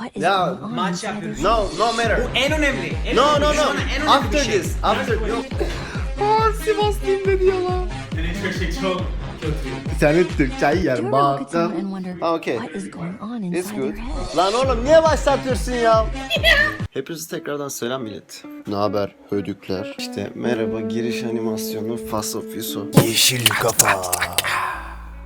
What is Ya, going on maç inside yapıyoruz. No, no matter. Bu en önemli. En No, önemli. no, Şu no. en önemli After şey. this, after... Yok. Aa, Sivaslıyım dedi ya lan. çok kötü. Bir tane Türk çay Do yer. you ever look at someone and Baktım. wonder Ah, okay. what is going on It's inside good. their head? Lan oğlum niye başlatıyorsun ya? Hepinize tekrardan selam millet. Ne haber hödükler? İşte merhaba giriş animasyonu Fast of. Yeşil kafa.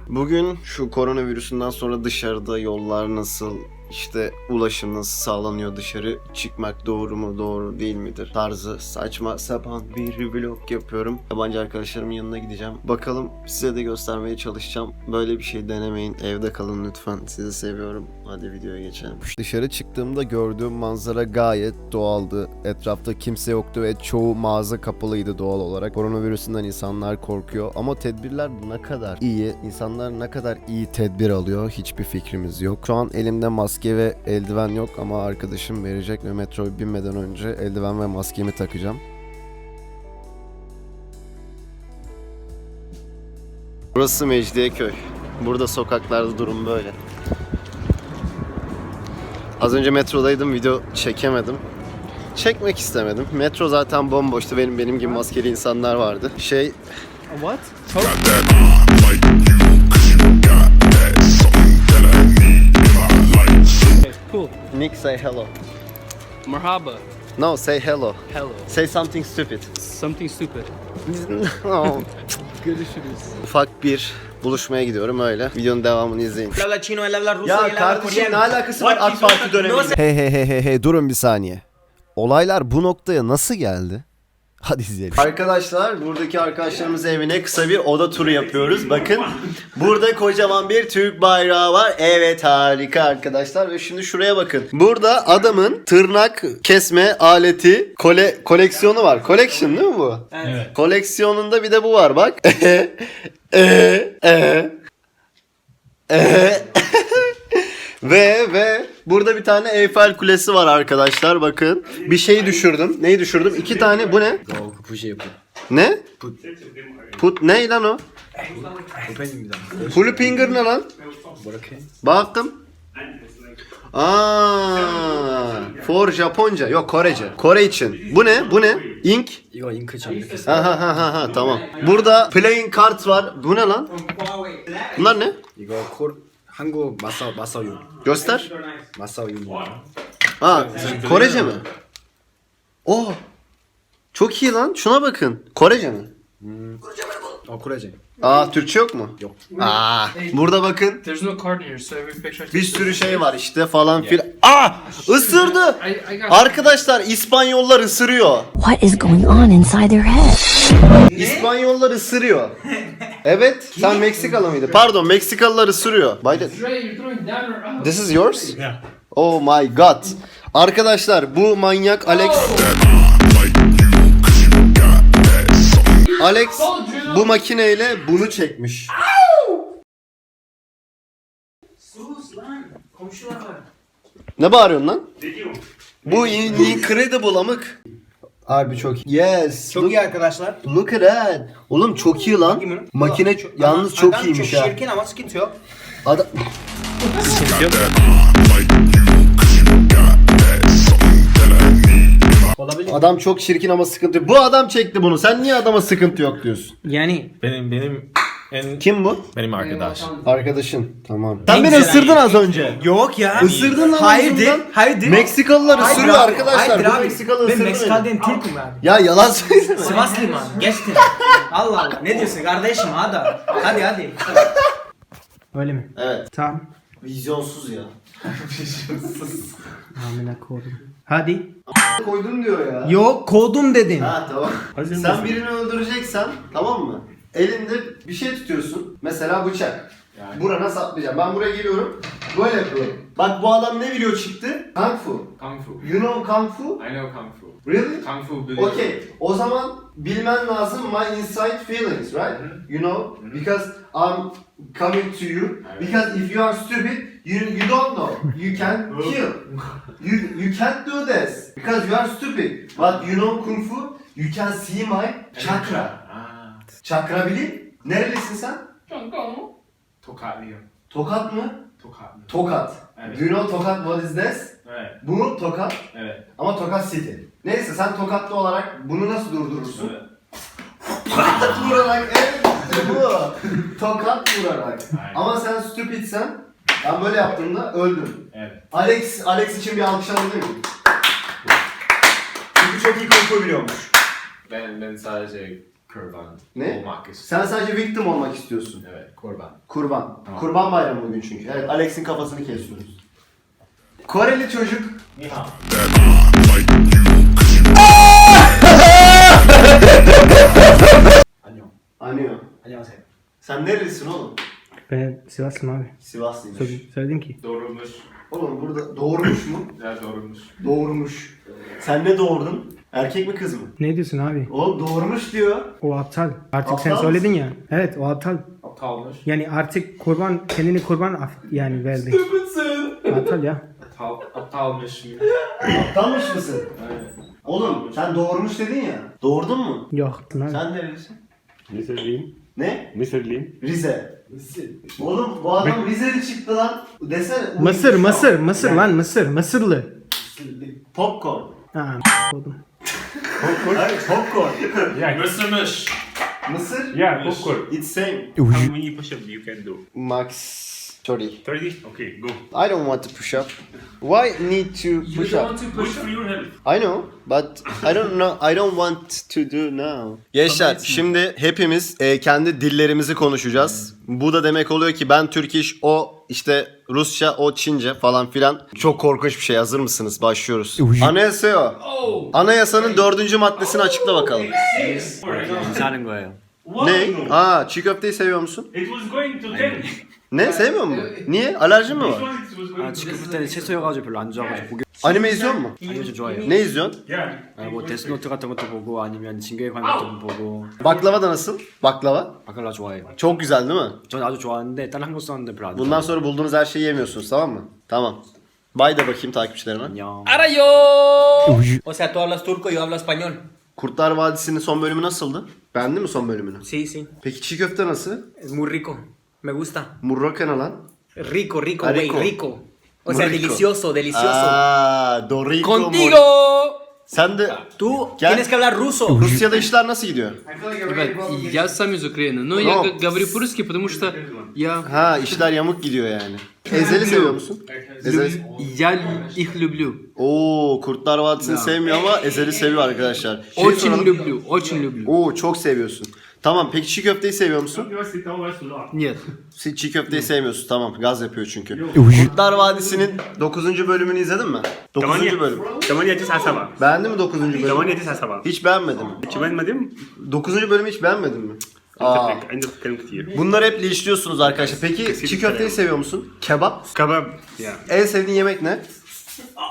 Bugün şu koronavirüsünden sonra dışarıda yollar nasıl, işte ulaşım nasıl sağlanıyor dışarı çıkmak doğru mu doğru değil midir tarzı saçma sapan bir vlog yapıyorum. Yabancı arkadaşlarımın yanına gideceğim. Bakalım size de göstermeye çalışacağım. Böyle bir şey denemeyin. Evde kalın lütfen. Sizi seviyorum. Hadi videoya geçelim. Dışarı çıktığımda gördüğüm manzara gayet doğaldı. Etrafta kimse yoktu ve çoğu mağaza kapalıydı doğal olarak. Koronavirüsünden insanlar korkuyor ama tedbirler ne kadar iyi, insanlar ne kadar iyi tedbir alıyor hiçbir fikrimiz yok. Şu an elimde maske ve eldiven yok ama arkadaşım verecek ve metroya binmeden önce eldiven ve maskemi takacağım. Burası Mecidiyeköy. Burada sokaklarda durum böyle. Az önce metrodaydım video çekemedim. Çekmek istemedim. Metro zaten bomboştu. Benim benim gibi maskeli insanlar vardı. Şey What? Cool. Nick say hello. Marhaba. No, say hello. Hello. Say something stupid. Something stupid. No. Görüşürüz. Ufak bir buluşmaya gidiyorum öyle. Videonun devamını izleyin. Ya kardeşim ne alakası var AK Parti dönemiyle? Hey hey hey hey hey durun bir saniye. Olaylar bu noktaya nasıl geldi? Hadi izleyelim. Arkadaşlar buradaki arkadaşlarımız evine kısa bir oda turu yapıyoruz. Bakın burada kocaman bir Türk bayrağı var. Evet harika arkadaşlar ve şimdi şuraya bakın. Burada adamın tırnak kesme aleti kole koleksiyonu var. Collection değil mi bu? Evet. Koleksiyonunda bir de bu var bak. e e e e Ve ve burada bir tane Eyfel Kulesi var arkadaşlar bakın. Bir şey düşürdüm. Neyi düşürdüm? İki tane bu ne? Ne? Put ne lan o? Full finger ne lan? Baktım. Aa, for Japonca. Yok Korece. Kore için. Bu ne? Bu ne? Ink. 이거 잉크처럼 이렇게 Ha ha ha ha ha tamam. Burada playing card var. Bu ne lan? Bunlar ne? 이거 코 한국 마사 마사유 Göster. 마사유입니다. Ha Korece mi? Oh. Çok iyi lan. Şuna bakın. Korece mi? 어 코레제. Aa Türkçe yok mu? Yok. Aa. Burada bakın. There's no card here, so every picture I Bir sürü şey var işte falan filan. Aa! Isırdı. I, I got Arkadaşlar İspanyollar ısırıyor. What is going on inside their head? İspanyollar ısırıyor. Evet. Sen Meksikalı mıydın? Pardon Meksikalılar ısırıyor. By the... Dre, you're throwing down or up. This is yours? Oh my god. Arkadaşlar bu manyak Alex Alex bu makineyle bunu çekmiş. Sus lan. Komşular var. Ne bağırıyorsun lan? Bu in- incredible amık. Harbi çok iyi. Yes. Çok look, iyi arkadaşlar. look at that. Oğlum çok iyi lan. Bakayım. Makine Çok- yalnız Adam- çok adam iyiymiş çok ha. şirkin ama sıkıntı yok. Adam... Olabilir. Adam çok çirkin ama sıkıntı yok. Bu adam çekti bunu. Sen niye adama sıkıntı yok diyorsun? Yani Benim benim en Kim bu? benim arkadaş. Arkadaşın. Tamam. Sen En beni ısırdın az önce. Yok ya. Isırdın lan Hayırdır? ağzımdan. Hayırdır? Meksikalılar Hayırdır ısırıyor abi, arkadaşlar. Bu abi. Meksikalı Ben ısırdı Meksikalı beni. değilim Türk'üm abi. Ya yalan söyleme. Sivaslıyım abi. Geçtim. Allah Allah. Ne diyorsun kardeşim hadi. Hadi hadi. Öyle mi? Evet. Tamam. Vizyonsuz ya. Amına koydum. Hadi. Koydum diyor ya. Yok kodum dedim. Ha tamam. Sen birini öldüreceksen tamam mı? Elinde bir şey tutuyorsun. Mesela bıçak. Burana saplayacağım. Ben buraya geliyorum. Böyle yapıyorum. Bak bu adam ne biliyor çıktı? Kung Fu. Kung Fu. You know Kung Fu? I know Kung Fu. Really? Kung Fu biliyorum. Okay. O zaman bilmen lazım my inside feelings, right? You know, because I'm coming to you. Because if you are stupid, you you don't know. You can kill. You you can't do this because you are stupid. But you know kung fu. You can see my chakra. Ah, Chakra bilin. Nerelisin sen? Tokatlıyım. Tokat mı? Tokatlıyım. Tokat. Do you know Tokat what is this? Evet. Bu Tokat Evet. ama Tokat City. Neyse sen Tokatlı olarak bunu nasıl durdurursun? Evet. vurarak evet bu. Tokat vurarak. Aynen. Ama sen stupidsen ben böyle yaptığımda öldüm. Evet. Alex Alex için bir alkış alabilir miyim? Çünkü çok iyi kontrol biliyormuş. Ben, ben sadece Kurban ne? olmak istiyorum. Sen sadece victim olmak istiyorsun. Evet, kurban. Kurban. Tamam. Kurban bayramı bugün çünkü. Evet, Alex'in kafasını kesiyoruz. Koreli çocuk. Niha. Anyo. Anyo. Anyo sen. Sen nerelisin oğlum? Ben Sivaslıyım abi. Sivaslıymış. Söyledim, söyledim ki. Doğrulmuş. Oğlum burada doğurmuş mu? Evet doğurmuş. Doğurmuş. Sen ne doğurdun? Erkek mi kız mı? Ne diyorsun abi? Oğlum doğurmuş diyor. O aptal. Artık sen Aptal söyledin ya. Evet o aptal. Aptalmış. Yani artık kurban kendini kurban af- yani verdi. aptal ya. Aptal, aptalmış. Aptalmış mısın? Evet. Oğlum sen doğurmuş dedin ya. Doğurdun mu? Yok. Abi. Sen nerelisin? Mısırlıyım. Ne? Mısırlıyım. Rize. Oğlum bu adam Rizeli çıktı lan. Desene. Mısır, uyumuş Mısır. Mısır lan Mısır, Mısırlı. Popcorn. Ha, oldum. Hayır popcorn. Yeah, Mısırmış. Mısır. yeah, popcorn. It's same. How many push-ups you can do? Max 30. 30? Okay, go. I don't want to push up. Why need to push up? you don't up? want to push Good for your health. I know, but I don't know. I don't want to do now. Gençler Tamam, şimdi hepimiz e, kendi dillerimizi konuşacağız. Bu da demek oluyor ki ben Türkiş, o işte Rusça, o Çince falan filan. Çok korkunç bir şey. Hazır mısınız? Başlıyoruz. Anayasa o. Oh! Anayasanın dördüncü maddesini açıkla bakalım. Six! Alright. Alright. 예요. Ne? Aa, çiğ köfteyi seviyor musun? It was going to 10. Ne? Sevmiyor musun? Niye? Alerjin mi This var? one it was going 아, to 지금 그때는 채소여가지고 별로 안 좋아가지고 보기 Anime izliyor mu? 아니면 좀 좋아해요. Ne izliyorsun? Yeah. 아, 뭐 데스노트 같은 것도 보고 아니면 진격의 관것도 보고 Baklava da nasıl? Baklava? 바클라 좋아해요. Çok güzel değil mi? 전 아주 좋아하는데 다른 한국 사람들 별로 안 Bundan 좋아해요. sonra bulduğunuz her şeyi yemiyorsunuz tamam mı? Tamam. Bay da bakayım takipçilerime. 안녕. O sea, tú hablas turco y yo hablo español. Kurtlar Vadisi'nin son bölümü nasıldı? Beğendin mi son bölümünü? Sí, sí. Peki çiğ köfte nasıl? Es muy rico. Me gusta. Murroke ne lan? Rico, rico, Ah, güey, rico. rico. O Muy sea, rico. delicioso, delicioso. Aaa Dorico ¡Contigo! Mor- Sen de Tú Gel. tienes que hablar ruso. Rusya'da işler nasıl gidiyor? Ребят, я сам из Украины, но я Но. г- говорю по-русски, потому что я, Ha işler yamuk gidiyor yani. Ezeli seviyor musun? Ezeli. я лю- их люблю. Oo Kurtlar Vadisi'ni sevmiyor ama Ezeli seviyor arkadaşlar. Şey Очень soralım. люблю, очень люблю. Oo çok seviyorsun. Tamam peki çiğ köfteyi seviyor musun? Нет. Sen Çiğ köfteyi sevmiyorsun tamam gaz yapıyor çünkü. Kurtlar Vadisi'nin 9. bölümünü izledin mi? 9. bölüm. Tamaniye sasaba. Beğendin mi 9. bölümü? Tamaniye sasaba. Hiç beğenmedim. Hiç beğenmedim. 9. bölümü hiç beğenmedin mi? Aa. عندنا كلام Bunları hep işliyorsunuz arkadaşlar. Peki çiğ köfteyi seviyor musun? Kebap. كباب يا En sevdiğin yemek ne?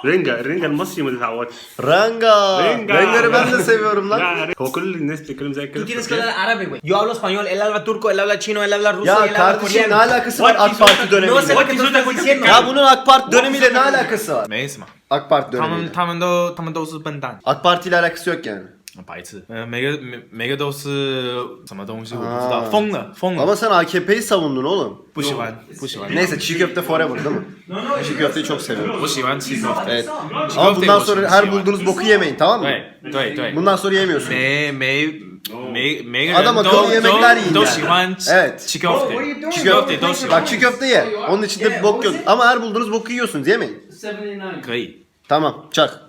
رنجا الرنجا المصري ما تتعودش Ranga. Ranga. Ranga'yı ben de seviyorum lan. لا هو كل الناس بتتكلم زي Tú tienes que hablar árabe, güey. Yo hablo español, él habla turco, él habla chino, él habla ruso, él Ya habla kardeşim ne alakası var AK Parti No sé dönemiyle? lo que tú estás diciendo. Ya bunun AK Parti dönemiyle ne alakası var? اسمع AK Parti tamam dönemiyle. tamam da tamam da 30 benden. AK Parti ile alakası yok yani. 白痴，呃，每个每每个都是什么东西我不知啊道，疯了疯了， Ama sen AKP'yi savundun oğlum. 不喜欢不喜欢， Neyse çiğ köfte forever değil mi? Çiğ köfteyi çok seviyorum. 我喜欢吃狗， Evet. Ama bundan sonra her bulduğunuz boku yemeyin tamam mı? 对对对， Bundan sonra yemiyorsun. 每每每每个人 Adam 都 akıllı yemekler yiyin 都都 yani. 喜欢吃 Evet. 吃 köfte， Çiğ 吃 köfte. köfte都喜欢 Bak，çiğ köfte ye. Onun içinde bir bok yok. Ama her bulduğunuz boku yiyorsunuz yemeyin. 79. 可以。 Tamam çak.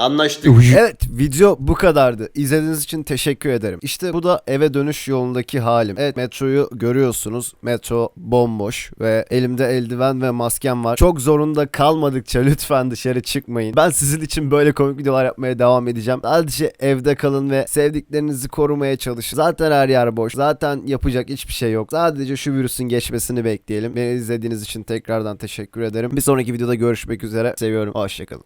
Anlaştık. Evet video bu kadardı. İzlediğiniz için teşekkür ederim. İşte bu da eve dönüş yolundaki halim. Evet metroyu görüyorsunuz. Metro bomboş ve elimde eldiven ve maskem var. Çok zorunda kalmadıkça lütfen dışarı çıkmayın. Ben sizin için böyle komik videolar yapmaya devam edeceğim. Sadece evde kalın ve sevdiklerinizi korumaya çalışın. Zaten her yer boş. Zaten yapacak hiçbir şey yok. Sadece şu virüsün geçmesini bekleyelim. Beni izlediğiniz için tekrardan teşekkür ederim. Bir sonraki videoda görüşmek üzere. Seviyorum. Hoşçakalın.